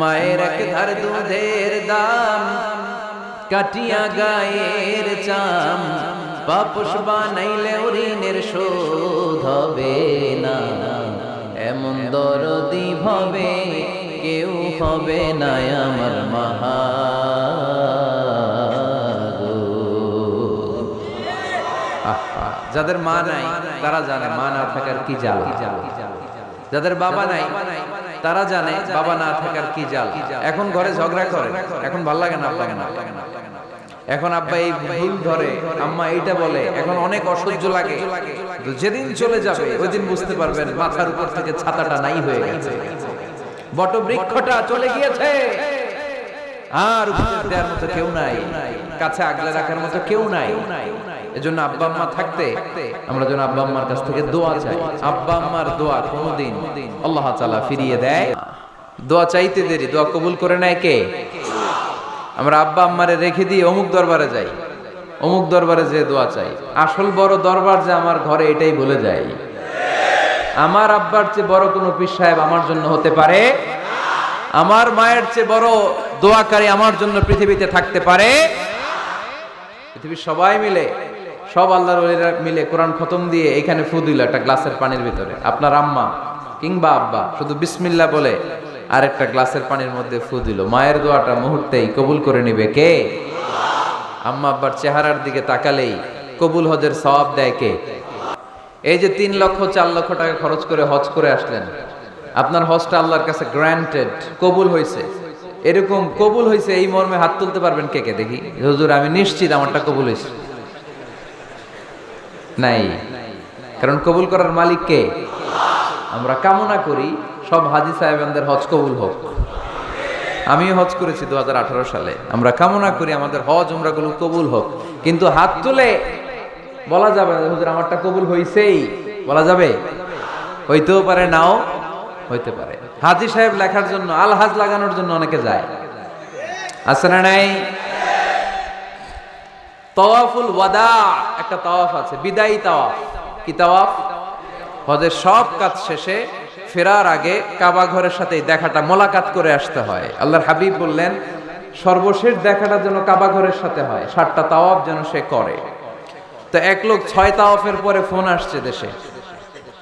মায়ের এক ধার দুধের দাম, কাটিয়া গায়ের চাম। পাপুষ বানাইলে ঋণের শোধ হবে না। এমন দরদি ভাবে কেউ হবে না আমার মহা যাদের মা নাই, তারা জানে মা না থাকার কি জাল যাদের বাবা নাই তারা জানে বাবা না থাকার কি জাল। এখন ঘরে ঝগড়া করে। এখন ভালো লাগে না আব্বা না। এখন আব্বা এই ভুল ধরে, আম্মা এইটা বলে, এখন অনেক অসহ্য লাগে। যেদিন চলে যাবে, ওই দিন বুঝতে পারবেন মাথার উপর থেকে ছাতাটা নাই হয়ে গেছে। বট বৃক্ষটা চলে গিয়েছে। আর উপদেশ দেওয়ার মতো কেউ নাই। কাছে আগলে রাখার মতো কেউ নাই। এজন্য আব্বা আম্মা থাকতে আমরা যেন আব্বা আম্মার কাছ থেকে দোয়া চাই। আব্বা আম্মার দোয়া কোনোদিন আল্লাহ তাআলা ফিরিয়ে দেয় দোয়া চাইতে দেরি, দোয়া কবুল করে নেয় কে? আমরা আব্বা আম্মারে রেখে দিয়ে অমুক দরবারে যাই। অমুক দরবারে যে দোয়া চাই। আসল বড় দরবার যে আমার ঘরে এটাই বলে যাই আমার আব্বার চেয়ে বড় কোনো পীর সাহেব আমার জন্য হতে পারে? আমার মায়ের চেয়ে বড় দোয়াকারী আমার জন্য পৃথিবীতে থাকতে পারে? পৃথিবীর সবাই মিলে সব আল্লাহর ওলিরা মিলে কোরআন খতম দিয়ে এখানে ফু দিল একটা গ্লাসের পানির ভিতরে। আপনার আম্মা কিংবা আব্বা, শুধু বিসমিল্লা বলে আরেকটা গ্লাসের পানির মধ্যে ফু দিল। মায়ের দোয়াটা মুহূর্তেই কবুল করে নিবে কে? আম্মা আব্বার চেহারার দিকে তাকালেই কবুল হজের সওয়াব দেয় কে? এই যে তিন লক্ষ, চার লক্ষ টাকা খরচ করে হজ করে আসলেন, আপনার হজটা আল্লাহর কাছে গ্রান্টেড কবুল হয়েছে এরকম কবুল হয়েছে এই মর্মে হাত তুলতে পারবেন কে কে? দেখি। হুজুর, আমি নিশ্চিত আমারটা কবুল হয়েছে নাই। কারণ কবুল করার মালিক কে? আমরা কামনা করি সব হাজি সাহেবানদের হজ কবুল হোক। আমিও হজ করেছি দুহাজার আঠারো সালে। আমরা কামনা করি আমাদের হজ উমরাগুলো কবুল হোক। কিন্তু হাত তুলে বলা যাবে না হুজুর, আমারটা কবুল হইছেই। বলা যাবে? হইতেও পারে, নাও হইতে পারে। হাজি সাহেব লেখার জন্য আল হাজ লাগানোর জন্য অনেকে যায়। না নাই? তওয়াফুল ওয়াদা, একটা তাওয়াফ আছে, বিদায়ী তাওয়াফ। কি তাওয়াফ? হজের সব কাজ শেষে ফেরার আগে কাবা ঘরের সাথে দেখাটা, মোলাকাত করে আসতে হয়। আল্লাহর হাবিব বললেন, সর্বশেষ দেখাটা যেন কাবা ঘরের সাথে হয়, সাতটা তাওয়াফ যেন সে করে। তো এক লোক ছয় তাওয়াফের পরে ফোন আসছে দেশে।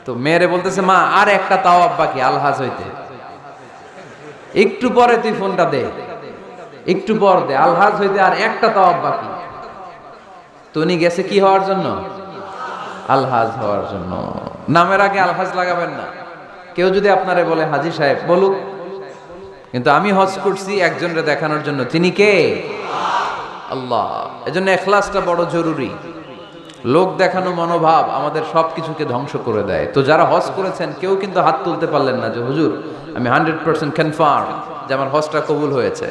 তো মেয়েরে বলতেছে, মা, আর একটা তাওয়াফ বাকি, আলহাজ হইতে। একটু পরে তুই ফোনটা দে, একটু পর দে, আলহাজ হইতে আর একটা তাওয়াফ বাকি। তো উনি গেছে কি হওয়ার জন্য? আলহাজ হওয়ার জন্য। নামের আগে আলহাজ লাগাবেন না। কেউ যদি আপনারে বলে, হাজি সাহেব, বলুক। কিন্তু আমি হজ করছি একজনরে দেখানোর জন্য। তিনি কে? আল্লাহ। এজন্য এখলাসটা বড় জরুরি। লোক দেখানো মনোভাব আমাদের সব কিছুকে ধ্বংস করে দেয়। তো যারা হজ করেছেন, কেউ কিন্তু হাত তুলতে পারলেন না যে, হুজুর, আমি হান্ড্রেড পার্সেন্ট কনফার্ম যে আমার হজটা কবুল হয়েছে।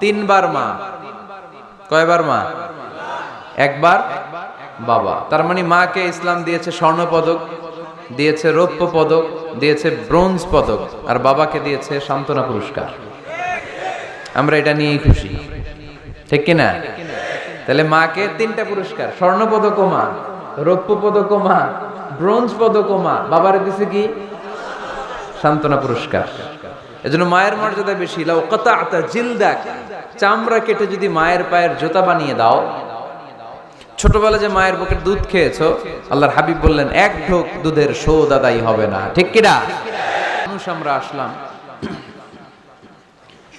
তিনবার মা। কয়বার মা? একবার বাবা। তার মানে মাকে ইসলাম দিয়েছে স্বর্ণ পদক, দিয়েছে রৌপ্য পদক, দিয়েছে ব্রোঞ্জ পদক, আর বাবাকে দিয়েছে সান্ত্বনা পুরস্কার। আমরা এটা নিয়েই খুশি। ঠিক কিনা? তাহলে মাকে তিনটা পুরস্কার, স্বর্ণ পদক মা, রৌপ্য পদক মা, ব্রোঞ্জ পদক মা। বাবার দিছে কি? সান্ত্বনা পুরস্কার। এজন্য মায়ের মর্যাদা বেশি। লাও কাতা জিলদাক। চামড়া কেটে যদি মায়ের পায়ের জুতা বানিয়ে দাও। ছোটবেলা যে মায়ের বুকের দুধ খেয়েছো, আল্লাহর হাবিব বললেন, এক ঢোক দুধের শোধ আদায় হবে না। ঠিক কিনা মানুষ আমরা আসলাম।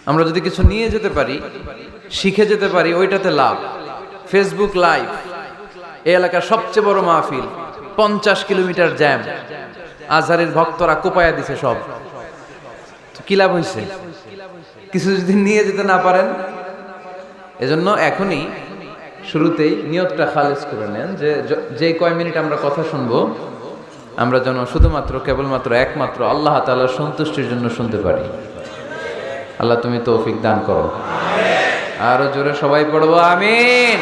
আমরা যদি কিছু নিয়ে যেতে পারি, শিখে যেতে পারি, ওইটাতে লাভ। ফেসবুক লাইভ এই এলাকার সবচেয়ে বড় মাহফিল, পঞ্চাশ কিলোমিটার জ্যাম। আজহারের ভক্তরা কোপায়া দিছে সব। কি লাভ হয়েছে কিছু যদি নিয়ে যেতে না পারেন, এজন্য এখনই শুরুতেই নিয়তটা খালেজ করে নেন যে য- কয় মিনিট আমরা কথা শুনব, আমরা যেন শুধুমাত্র, কেবলমাত্র একমাত্র আল্লাহ তাআলার সন্তুষ্টির জন্য শুনতে পারি। আল্লাহ তুমি তৌফিক দান করো। আরও জোরে সবাই পড়ব, আমিন।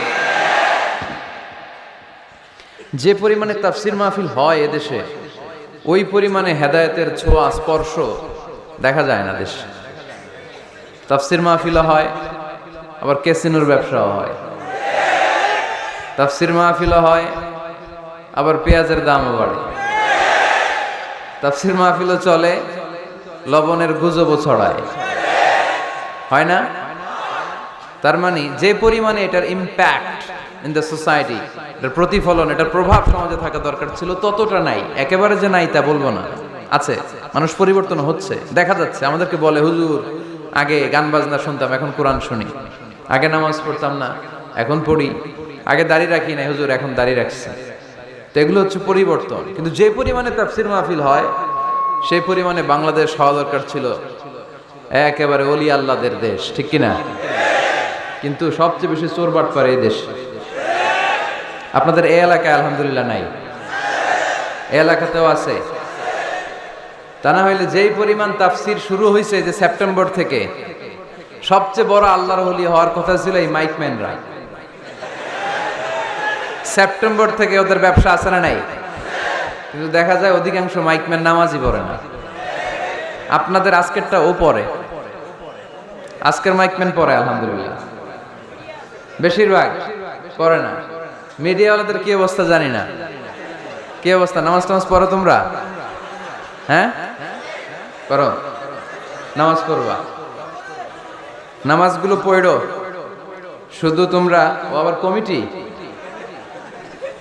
যে পরিমাণে তাফসির মাহফিল হয় এদেশে, ওই পরিমাণে হেদায়তের ছোঁয়া, স্পর্শ দেখা যায় না দেশে। তাফসির মাহফিলও হয়, আবার কেসিনোর ব্যবসাও হয়। তাফসির মাহফিলও হয়, আবার পেঁয়াজের দামও বাড়ে। তাফসির মাহফিলও চলে, লবণের গুজবও ছড়ায়। হয় না? তার মানে যে পরিমাণে এটার ইম্প্যাক্ট ইন দ্য সোসাইটি এটার প্রতিফলন, এটার প্রভাব সমাজে থাকা দরকার ছিল, ততটা নাই। একেবারে যে নাই তা বলব না। আছে, মানুষ পরিবর্তন হচ্ছে। দেখা যাচ্ছে, আমাদেরকে বলে, হুজুর, আগে গান বাজনা শুনতাম, এখন কোরআন শুনি। আগে নামাজ পড়তাম না, এখন পড়ি। আগে দাঁড়িয়ে রাখি না হুজুর, এখন দাঁড়িয়ে রাখছি। তো এগুলো হচ্ছে পরিবর্তন। কিন্তু যে পরিমাণে তাফসির মাহফিল হয়, সেই পরিমাণে বাংলাদেশ হওয়া দরকার ছিল। একেবারে অলি আল্লাদের দেশ, ঠিক কিনা কিন্তু সবচেয়ে বেশি চোর বাট পারে এই দেশ। আপনাদের এ এলাকায় আলহামদুলিল্লাহ নাই। এলাকাতেও আছে। তা না হইলে যেই পরিমাণ তাফসির শুরু হয়েছে যে সেপ্টেম্বর থেকে, সবচেয়ে বড় আল্লাহর হলি হওয়ার কথা ছিল এই মাইকম্যানরা সেপ্টেম্বর থেকে ওদের ব্যবসা আছে না নাই? কিন্তু দেখা যায় অধিকাংশ মাইকম্যান নামাজই পড়ে না। আপনাদের আজকেরটা ও পরে আজকের মাইকম্যান পড়ে, আলহামদুলিল্লাহ। বেশিরভাগ পড়ে না। মিডিয়াওয়ালাদের কি অবস্থা জানি না। কি অবস্থা? নামাজ টামাজ পড়ো তোমরা? হ্যাঁ? করো। নামাজ পড়বা। নামাজগুলো পড়ো। শুধু তোমরা, ও আবার কমিটি?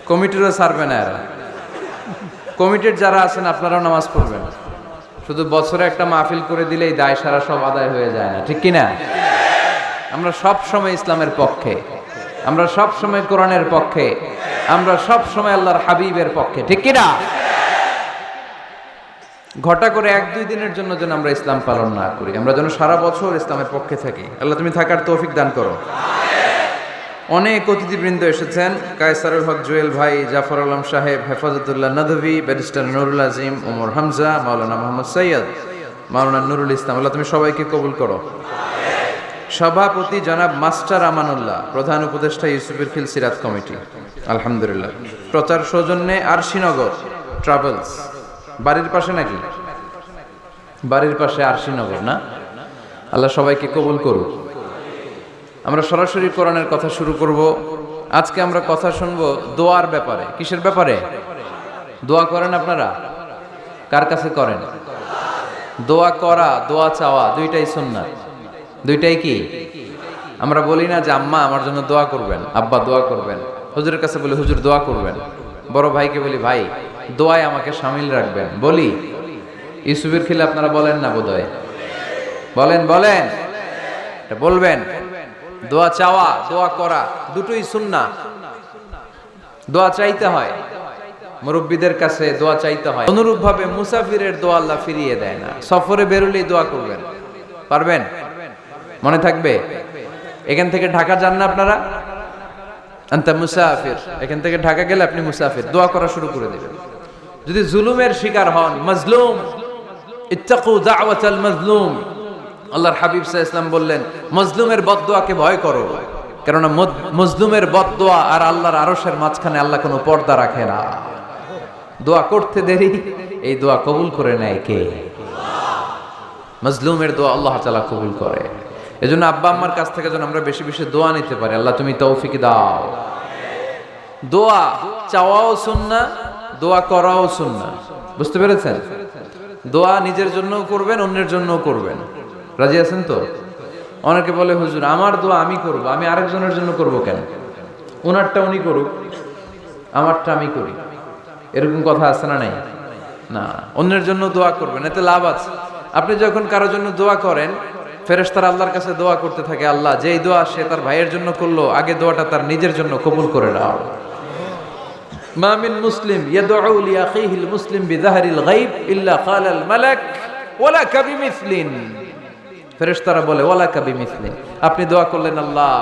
কমিটিরও ছাড়বে না এরা। কমিটির যারা আছেন, আপনারাও নামাজ পড়বেন। শুধু বছরে একটা মাহফিল করে দিলেই দায় সারা সব আদায় হয়ে যায় না। ঠিক কিনা? আমরা সব সময় ইসলামের পক্ষে। আমরা সব সময় কোরআনের পক্ষে। আমরা সব সময় আল্লাহর হাবিবের পক্ষে। ঠিক কিনা? ঘটা করে এক, দুই দিনের জন্য যেন আমরা ইসলাম পালন না করি। আমরা যেন সারা বছর ইসলামের পক্ষে থাকি। আল্লাহ তুমি থাকার তৌফিক দান করো। অনেক অতিথিবৃন্দ এসেছেন। কায়সারুল হক, জুয়েল ভাই, জাফর আলম সাহেব, হেফাজতুল্লাহ নদভি, ব্যারিস্টার নুরুল আজিম, ওমর হামজা, মাওলানা মোহাম্মদ সৈয়দ, মাওলানা নুরুল ইসলাম। আল্লাহ তুমি সবাইকে কবুল করো। সভাপতি জনাব মাস্টার আমানুল্লাহ, প্রধান উপদেষ্টা ইউসুফের খিল সিরাত কমিটি। আলহামদুলিল্লাহ। প্রচার সৌজন্যে আরশিনগর, ট্রাভেলস। বাড়ির পাশে নাকি? বাড়ির পাশে আরশিনগর, না? আল্লাহ সবাইকে কবুল করুক। আমরা সরাসরি কোরআনের কথা শুরু করব। আজকে আমরা কথা শুনব দোয়ার ব্যাপারে। কিসের ব্যাপারে? দোয়া করেন আপনারা? কার কাছে করেন? দোয়া করা, দোয়া চাওয়া, দুইটাই সুন্নাত। দুইটাই কি? আমরা বলি না যে আম্মা আমার জন্য দোয়া করবেন, আব্বা দোয়া করবেন। হুজুরের কাছে বলি, হুজুর, দোয়া করবেন। বড় ভাইকে বলি, ভাই দোয়ায় আমাকে সামিল রাখবেন। বলি? ইউসুফের খিলে আপনারা বলেন না বোধহয়? বলেন বলেন। বলবেন। দোয়া চাওয়া, দোয়া করা, দুটোই সুন্না দোয়া চাইতে হয়। মুরব্বীদের কাছে দোয়া চাইতে হয়। অনুরূপ ভাবে মুসাফিরের দোয়া আল্লাহ ফিরিয়ে দেয় না। সফরে বেরোলেই দোয়া করবেন। পারবেন? মনে থাকবে? এখান থেকে ঢাকা যান না আপনারা? আন্তা মুসাফির। এখান থেকে ঢাকা গেলে আপনি মুসাফির। দোয়া করা শুরু করে দেবেন। যদি জুলুমের শিকার হন, মজলুম। মজলুম। আল্লাহর হাবিব ইসলাম বললেন, মজলুমের বদদোয়াকে ভয় করো। কেননা মজলুমের বদদোয়া আর আল্লাহর আরশের মাঝখানে আল্লাহ কোনো পর্দা রাখে না। দোয়া করতে দেরি, এই দোয়া কবুল করে নেয় কে? মজলুমের দোয়া আল্লাহ তাআলা কবুল করে। এজন্য আব্বা আম্মার কাছ থেকে যেন আমরা বেশি বেশি দোয়া নিতে পারি। আল্লাহ তুমি তৌফিক দাও। দোয়া চাওয়াও সুন্না দোয়া করাও সুন্না বুঝতে পেরেছেন? দোয়া নিজের জন্যও করবেন, অন্যের জন্যও করবেন। রাজি আছেন তো? অনেকে বলে, হুজুর, আমার দোয়া আমি করব, আমি আরেকজনের জন্য করব কেন? ওনারটা উনি করুক, আমারটা আমি করি। এরকম কথা আছে না নাই? না, অন্যের জন্য দোয়া করবেন, এতে লাভ আছে। আপনি যখন কারোর জন্য দোয়া করেন, ফেরেশতারা আল্লাহর কাছে দোয়া করতে থাকে, আল্লাহ, যেই দোয়া সে তার ভাইয়ের জন্য করল, আগে দোয়াটা তার নিজের জন্য কবুল করে নাও। মা মিন মুসলিম মুসলিম বিযাহরিল গায়ব ওয়ালা কাবিমিসলিন ফেরেশতারা বলে ওয়ালা কাবিমিসলিন আপনি দোয়া করলেন, আল্লাহ,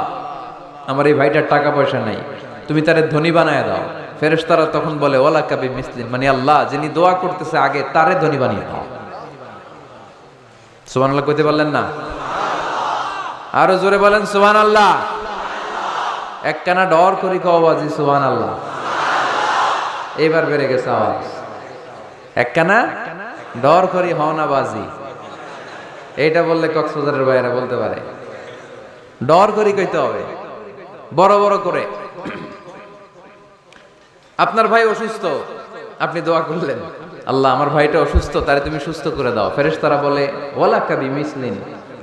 আমার এই ভাইটার টাকা পয়সা নাই। তুমি তারে ধনী বানায় দাও। ফেরেশতারা তখন বলে ওলা ওয়ালা কাবিমিসলিন মানে আল্লাহ, যিনি দোয়া করতেছে আগে তারে ধনী বানিয়ে দাও। সুবহানাল্লাহ কইতে পারলেন না? আরও জোরে বলেন সুবহান আল্লাহ একখানা ডর করি কওয়াজি সুবহান আল্লাহ এইবার বেড়ে গেছে আওয়াজ। একখানা ডর করি হওনা বাজি। এইটা বললে কক্সবাজারের বাইরে বলতে পারে। ডর করি কইতে হবে। বড় বড় করে। আপনার ভাই অসুস্থ। আপনি দোয়া করলেন। আল্লাহ, আমার ভাইটা অসুস্থ, তারে তুমি সুস্থ করে দাও। ফেরেশতারা বলে, ওয়ালা কাবি মিসলিন।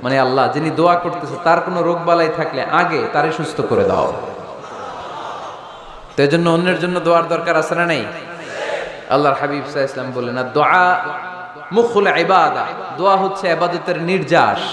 মানে আল্লাহ, যিনি দোয়া করতেছে, তার কোনো রোগ বালাই থাকলে আগে তারে সুস্থ করে দাও। তো এই জন্য অন্যের জন্য দোয়ার দরকার আছে না নেই? আল্লাহর হাবিব সাহা ইসলাম বললেন দোয়া মুখুল ইবাদা। দোয়া হচ্ছে আবাদতের নির্যাস।